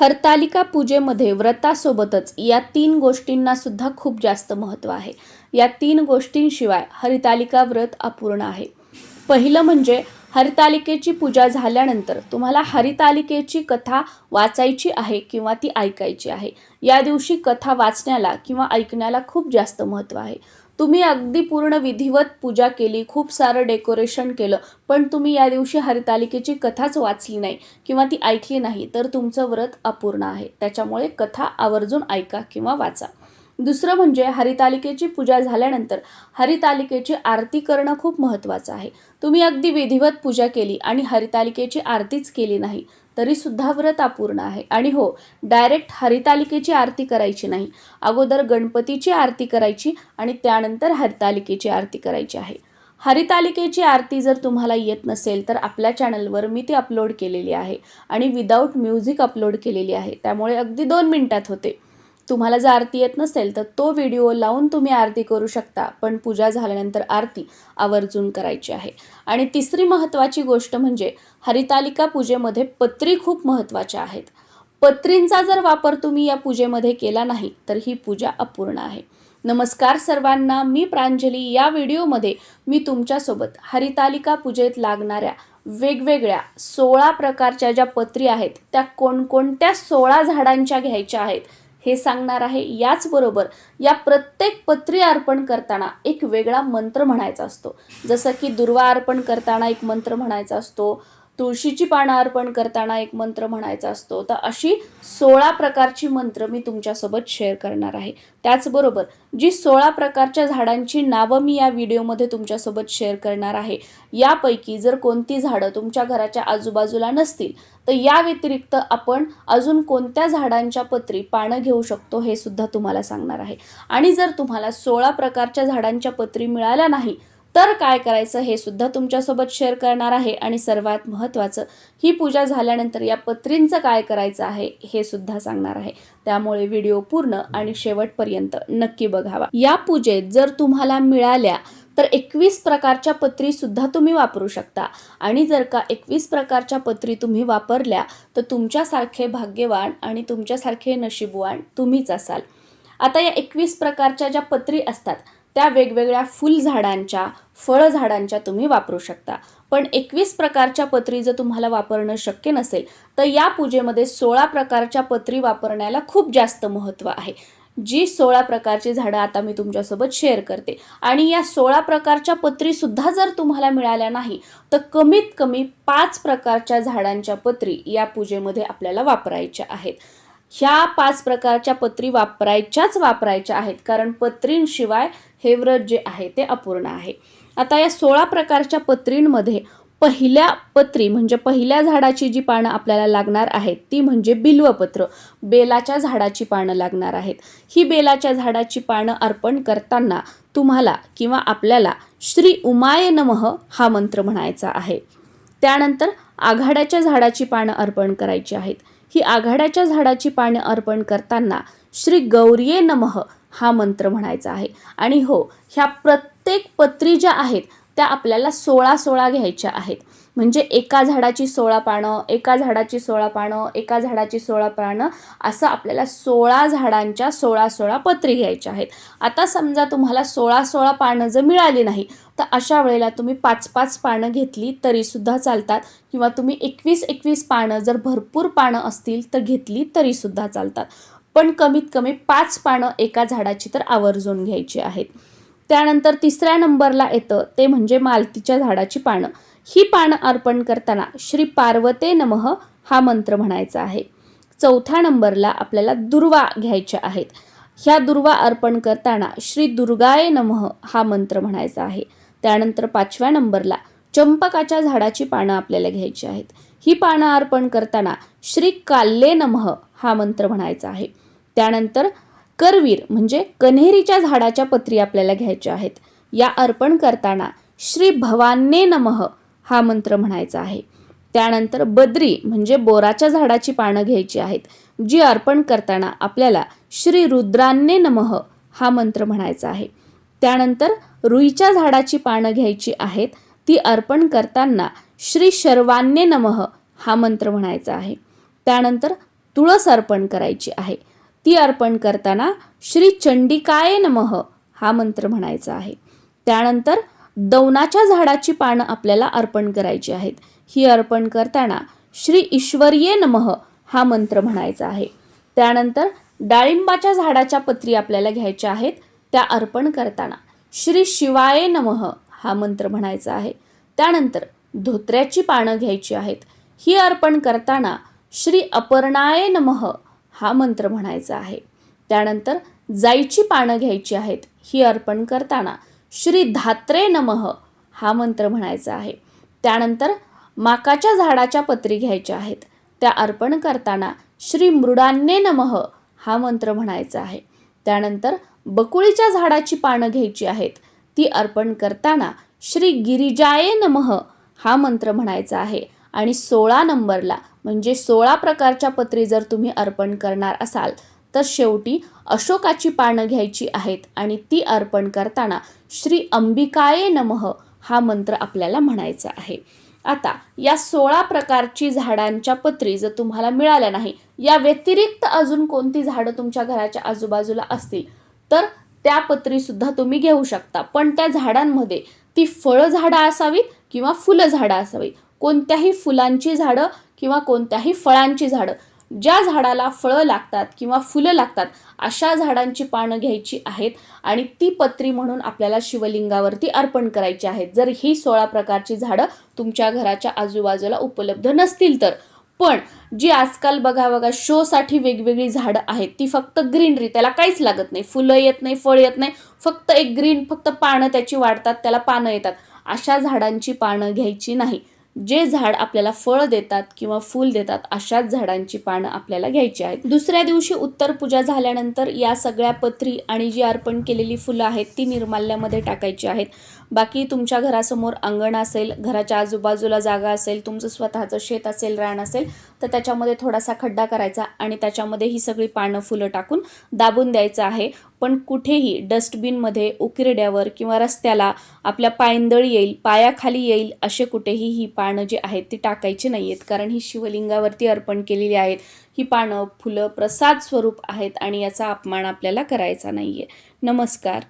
हरतालिका पूजेमध्ये व्रतासोबतच या तीन गोष्टींना सुद्धा खूप जास्त महत्त्व आहे. या तीन गोष्टींशिवाय हरितालिका व्रत अपूर्ण आहे. पहिलं म्हणजे हरितालिकेची पूजा झाल्यानंतर तुम्हाला हरितालिकेची कथा वाचायची आहे किंवा ती ऐकायची आहे. या दिवशी कथा वाचण्याला किंवा ऐकण्याला खूप जास्त महत्त्व आहे. तुम्ही अगदी पूर्ण विधिवत पूजा केली खूप सारं डेकोरेशन केलं पण तुम्ही या दिवशी हरितालिकेची कथाच वाचली नाही किंवा ती ऐकली नाही तर तुमचं व्रत अपूर्ण आहे. त्याच्यामुळे कथा आवर्जून ऐका किंवा वाचा. दुसरं म्हणजे हरितालिकेची पूजा झाल्यानंतर हरितालिकेची आरती करणं खूप महत्त्वाचं आहे. तुम्ही अगदी विधिवत पूजा केली आणि हरितालिकेची आरतीच केली नाही तरीसुद्धा व्रत अपूर्ण आहे. आणि हो डायरेक्ट हरितालिकेची आरती करायची नाही. अगोदर गणपतीची आरती करायची आणि त्यानंतर हरितालिकेची आरती करायची आहे. हरितालिकेची आरती जर तुम्हाला येत नसेल तर आपल्या चॅनलवर मी ती अपलोड केलेली आहे आणि विदाऊट म्युझिक अपलोड केलेली आहे. त्यामुळे अगदी दोन मिनटात होते. तुम्हाला जर आरती येत नसेल तर तो व्हिडिओ लावून तुम्ही आरती करू शकता. पण पूजा झाल्यानंतर आरती आवर्जून करायची आहे. आणि तिसरी महत्त्वाची गोष्ट म्हणजे हरितालिका पूजेमध्ये पत्री खूप महत्त्वाच्या आहेत. पत्रींचा जर वापर तुम्ही या पूजेमध्ये केला नाही तर ही पूजा अपूर्ण आहे. नमस्कार सर्वांना मी प्रांजली. या व्हिडिओमध्ये मी तुमच्यासोबत हरितालिका पूजेत लागणाऱ्या वेगवेगळ्या सोळा प्रकारच्या ज्या पत्री आहेत त्या कोणकोणत्या सोळा झाडांच्या घ्यायच्या आहेत हे सांगणार आहे. याचबरोबर या प्रत्येक पत्री अर्पण करताना एक वेगळा मंत्र म्हणायचा असतो. जसं की दुर्वा अर्पण करताना एक मंत्र म्हणायचा असतो. तुळशीची पानं अर्पण करताना एक मंत्र म्हणायचा असतो. तर अशी सोळा प्रकारची मंत्र मी तुमच्यासोबत शेअर करणार आहे. त्याचबरोबर जी सोळा प्रकारच्या झाडांची नावं मी या व्हिडिओमध्ये तुमच्यासोबत शेअर करणार आहे यापैकी जर कोणती झाडं तुमच्या घराच्या आजूबाजूला नसतील तर या व्यतिरिक्त आपण अजून कोणत्या झाडांच्या पत्री पानं घेऊ शकतो हे सुद्धा तुम्हाला सांगणार आहे. आणि जर तुम्हाला सोळा प्रकारच्या झाडांच्या पत्री मिळाल्या नाही तर काय करायचं हे सुद्धा तुमच्यासोबत शेअर करणार आहे. आणि सर्वात महत्त्वाचं ही पूजा झाल्यानंतर या पत्रींचं काय करायचं आहे हे सुद्धा सांगणार आहे. त्यामुळे व्हिडिओ पूर्ण आणि शेवटपर्यंत नक्की बघावा. या पूजेत जर तुम्हाला मिळाल्या तर एकवीस प्रकारच्या पत्री सुद्धा तुम्ही वापरू शकता. आणि जर का एकवीस प्रकारच्या पत्री तुम्ही वापरल्या तर तुमच्यासारखे भाग्यवान आणि तुमच्यासारखे नशीबवान तुम्हीच असाल. आता या एकवीस प्रकारच्या ज्या पत्री असतात त्या वेगवेगळ्या फुलझाडांच्या फळझाडांच्या तुम्ही वापरू शकता. पण एकवीस प्रकारच्या पत्री जर तुम्हाला वापरणं शक्य नसेल तर या पूजेमध्ये सोळा प्रकारच्या पत्री वापरण्याला खूप जास्त महत्त्व आहे. जी सोळा प्रकारची झाडं आता मी तुमच्यासोबत शेअर करते. आणि या सोळा प्रकारच्या पत्रीसुद्धा जर तुम्हाला मिळाल्या नाही तर कमीत कमी पाच प्रकारच्या झाडांच्या पत्री या पूजेमध्ये आपल्याला वापरायच्या आहेत. ह्या पाच प्रकारच्या पत्री वापरायच्याच वापरायच्या आहेत. कारण पत्रींशिवाय हे व्रत जे आहे ते अपूर्ण आहे. आता या सोळा प्रकारच्या पत्रींमध्ये पहिल्या पत्री म्हणजे पहिल्या झाडाची जी पानं आपल्याला लागणार आहेत ती म्हणजे बिल्वपत्र. बेलाच्या झाडाची पानं लागणार आहेत. ही बेलाच्या झाडाची पानं अर्पण करताना तुम्हाला किंवा आपल्याला श्री उमाय नमः हा मंत्र म्हणायचा आहे. त्यानंतर आघाड्याच्या झाडाची पानं अर्पण करायची आहेत. ही आघाड्याच्या झाडाची पानं अर्पण करताना श्री गौरीये नमः हा मंत्र म्हणायचा आहे. आणि हो ह्या प्रत्येक पत्री ज्या आहेत त्या आपल्याला सोळा सोळा घ्यायच्या आहेत. म्हणजे एका झाडाची सोळा पानं एका झाडाची सोळा पानं एका झाडाची सोळा पानं असं आपल्याला सोळा झाडांच्या सोळा सोळा पत्री घ्यायच्या आहेत. आता समजा तुम्हाला सोळा सोळा पानं जर मिळाली नाही तर अशा वेळेला तुम्ही पाच पाच पानं घेतली तरीसुद्धा चालतात किंवा तुम्ही एकवीस एकवीस पानं जर भरपूर पानं असतील तर घेतली तरीसुद्धा चालतात. पण कमीत कमी पाच पानं एका झाडाची तर आवर्जून घ्यायची आहेत. त्यानंतर तिसऱ्या नंबरला येतं ते म्हणजे मालतीच्या झाडाची पानं. ही पानं अर्पण करताना श्री पार्वते नमः हा मंत्र म्हणायचा आहे. चौथ्या नंबरला आपल्याला दुर्वा घ्यायच्या आहेत. ह्या दुर्वा अर्पण करताना श्री दुर्गाय नमः हा मंत्र म्हणायचा आहे. त्यानंतर पाचव्या नंबरला चंपकाच्या झाडाची पानं आपल्याला घ्यायची आहेत. ही पानं अर्पण करताना श्री काल्ले नमः हा मंत्र म्हणायचा आहे. त्यानंतर करवीर म्हणजे कन्हेरीच्या झाडाच्या पत्री आपल्याला घ्यायच्या आहेत. या अर्पण करताना श्री भवान्ने नमः हा मंत्र म्हणायचा आहे. त्यानंतर बद्री म्हणजे बोराच्या झाडाची पानं घ्यायची आहेत जी अर्पण करताना आपल्याला श्री रुद्रान्ने नमः हा मंत्र म्हणायचा आहे. त्यानंतर रुईच्या झाडाची पानं घ्यायची आहेत ती अर्पण करताना श्री शर्वान्ने नमः हा मंत्र म्हणायचा आहे. त्यानंतर तुळस अर्पण करायची आहे ती अर्पण करताना श्री चंडिकाय नमः हा मंत्र म्हणायचा आहे. त्यानंतर दौनाच्या झाडाची पानं आपल्याला अर्पण करायची आहेत. ही अर्पण करताना श्री ईश्वरीय नमः हा मंत्र म्हणायचा आहे. त्यानंतर डाळिंबाच्या झाडाच्या पत्री आपल्याला घ्यायच्या आहेत. त्या अर्पण करताना श्री शिवाय नमः हा मंत्र म्हणायचा आहे. त्यानंतर धोत्र्याची पानं घ्यायची आहेत. ही अर्पण करताना श्री अपर्णाय नमः हा मंत्र म्हणायचा आहे. त्यानंतर जाईची पानं घ्यायची आहेत. ही अर्पण करताना श्री धात्रे नमः हा मंत्र म्हणायचा आहे. त्यानंतर माकाच्या झाडाच्या पत्री घ्यायच्या आहेत. त्या अर्पण करताना श्री मृडान्ने नमः हा मंत्र म्हणायचा आहे. त्यानंतर बकुळीच्या झाडाची पानं घ्यायची आहेत. ती अर्पण करताना श्री गिरिजाये नमः हा मंत्र म्हणायचा आहे. आणि सोळा नंबरला म्हणजे सोळा प्रकारच्या पत्री जर तुम्ही अर्पण करणार असाल तर शेवटी अशोकाची पानं घ्यायची आहेत आणि ती अर्पण करताना श्री अंबिकाये नमः हा मंत्र आपल्याला म्हणायचा आहे. आता या सोळा प्रकारची झाडांच्या पत्री जर तुम्हाला मिळाल्या नाही या व्यतिरिक्त अजून कोणती झाडं तुमच्या घराच्या आजूबाजूला असतील तर त्या पत्रीसुद्धा तुम्ही घेऊ शकता. पण त्या झाडांमध्ये ती फळं झाडं असावीत किंवा फुलं झाडं असावीत. कोणत्याही फुलांची झाडं किंवा कोणत्याही फळांची झाडं ज्या झाडाला फळं लागतात किंवा फुलं लागतात अशा झाडांची पानं घ्यायची आहेत आणि ती पत्री म्हणून आपल्याला शिवलिंगावरती अर्पण करायची आहेत. जर ही सोळा प्रकारची झाडं तुमच्या घराच्या आजूबाजूला उपलब्ध नसतील तर. पण जी आजकाल बघा बघा शोसाठी वेगवेगळी झाडं आहेत ती फक्त ग्रीनरी त्याला काहीच लागत नाही. फुलं येत नाही फळ येत नाही. फक्त एक ग्रीन फक्त पानं त्याची वाढतात त्याला पानं येतात. अशा झाडांची पानं घ्यायची नाही. जे झाड आपल्याला फळ देतात किंवा फूल देतात अशाच झाडांची पानं आपल्याला घ्यायची आहेत. दुसऱ्या दिवशी उत्तर पूजा झाल्यानंतर या सगळ्या पत्री आणि जी अर्पण केलेली फुलं आहेत ती निर्माल्यामध्ये टाकायची आहेत. बाकी तुमच्या घरासमोर अंगण असेल घराच्या आजूबाजूला जागा असेल तुमचं स्वतःचं शेत असेल रान असेल तर त्याच्यामध्ये थोडासा खड्डा करायचा आणि त्याच्यामध्ये ही सगळी पानं फुलं टाकून दाबून द्यायचं आहे. पण कुठेही डस्टबिनमध्ये उकिरड्यावर किंवा रस्त्याला आपल्या पायंदळी येईल पायाखाली येईल असे कुठेही ही पानं जी आहेत ती टाकायची नाही आहेत कारण ही शिवलिंगावरती अर्पण केलेली आहेत. ही पानं फुलं प्रसाद स्वरूप आहेत आणि याचा अपमान आपल्याला करायचा नाही आहे नमस्कार.